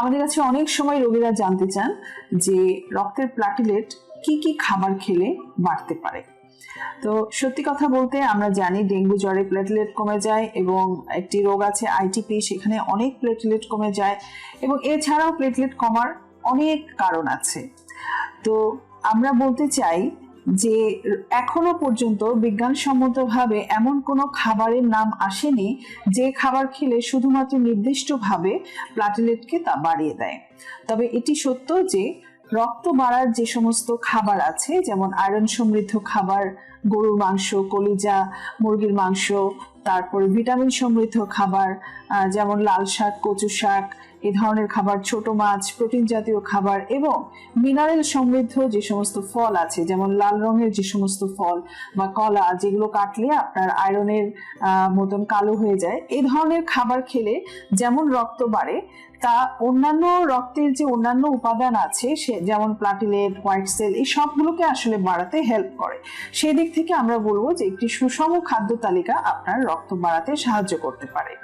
আমাদের কাছে অনেক সময় রোগীরা জানতে চান যে রক্তের প্লাটিলেট কি কি খাবার খেলে বাড়তে পারে। তো সত্যি কথা বলতে আমরা জানি ডেঙ্গু জ্বরে প্লেটলেট কমে যায় এবং একটি রোগ আছে আইটিপি সেখানে অনেক প্লেটলেট কমে যায় এবং এছাড়াও প্লেটলেট কমার অনেক কারণ আছে। তো আমরা বলতে চাই যে এখনও পর্যন্ত বিজ্ঞানসম্মতভাবে এমন কোনো খাবারের নাম আসেনি যে খাবার খেলে শুধুমাত্র নির্দিষ্টভাবে প্লাটিলেটকে তা বাড়িয়ে দেয়। তবে এটি সত্য যে রক্ত বাড়ার যে সমস্ত খাবার আছে, যেমন আয়রন সমৃদ্ধ খাবার, গরুর মাংস, কলিজা, মুরগির মাংস তারপরে ভিটামিন সমৃদ্ধ খাবার যেমন লাল শাক, কচু শাক, এই ধরনের খাবার, ছোট মাছ, প্রোটিন জাতীয় খাবার এবং মিনারেল সমৃদ্ধ যে সমস্ত ফল আছে, যেমন লাল রঙের যে সমস্ত ফল বা কলা, যেগুলো কাটলে আপনার আয়রনের মতন কালো হয়ে যায়, এই ধরনের খাবার খেলে যেমন রক্ত বাড়ে, তা অন্যান্য রক্তের যে অন্যান্য উপাদান আছে, সে যেমন প্লাটিলেট, হোয়াইট সেল, এই সবগুলোকে আসলে বাড়াতে হেল্প করে। সেদিক থেকে আমরা বলব যে একটি সুষম খাদ্য তালিকা আপনার রক্ত বাড়াতে সাহায্য করতে পারে।